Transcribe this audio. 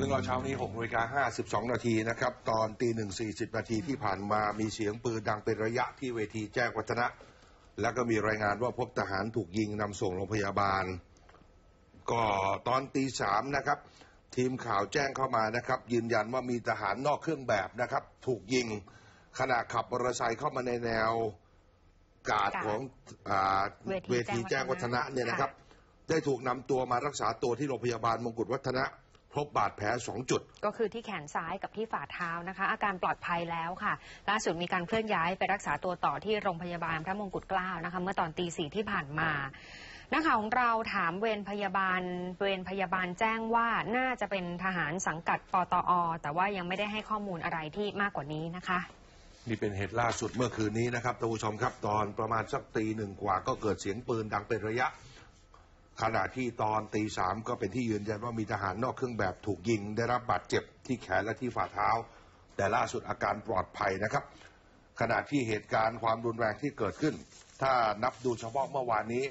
รื่องเราเช้านี้6นาฬิกา52 นาทีนะครับ ตอนตีหนึ่งสี่สิบนาทีที่ผ่านมามีเสียงปืนดังเป็นระยะที่เวทีแจ้งวัฒนะ แล้วก็มีรายงานว่าพบทหารถูกยิงนำส่งโรงพยาบาล ก็ตอนตีสามนะครับ ทีมข่าวแจ้งเข้ามานะครับ ยืนยันว่ามีทหารนอกเครื่องแบบนะครับ ถูกยิงขณะขับมอเตอร์ไซค์เข้ามาในแนวกาดกาดของอาเวเวทีทีแจ้แจ้งงวัวัฒฒนะนะเนี่ยนะครับค่ได้ถูกนำตัวมารักษาตัวที่โรงพยาบาลมงกุฎวัฒนะ พบบาดแผลสองจุด ก็คือที่แขนซ้ายกับที่ฝ่าเท้านะคะ อาการปลอดภัยแล้วค่ะ ล่าสุดมีการเคลื่อนย้ายไปรักษาตัวต่อที่โรงพยาบาลพระมงกุฎเกล้านะคะ เมื่อตอนตีสี่ที่ผ่านมานักข่าวของเราถามเวรพยาบาล เวรพยาบาลแจ้งว่าน่าจะเป็นทหารสังกัดปตอ แต่ว่ายังไม่ได้ให้ข้อมูลอะไรที่มากกว่านี้นะคะ นี่เป็นเหตุล่าสุดเมื่อคืนนี้นะครับท่านผู้ชมครับตอนประมาณสักตีหนึ่งกว่าก็เกิดเสียงปืนดังเป็นระยะ ขณะที่ตอนตีสามก็เป็นที่ยืนยันว่ามีทหารนอกเครื่องแบบถูกยิง ได้รับบาดเจ็บที่แขนและที่ฝ่าเท้า แต่ล่าสุดอาการปลอดภัยนะครับ ขณะที่เหตุการณ์ความรุนแรงที่เกิดขึ้น ถ้านับดูเฉพาะเมื่อวานนี้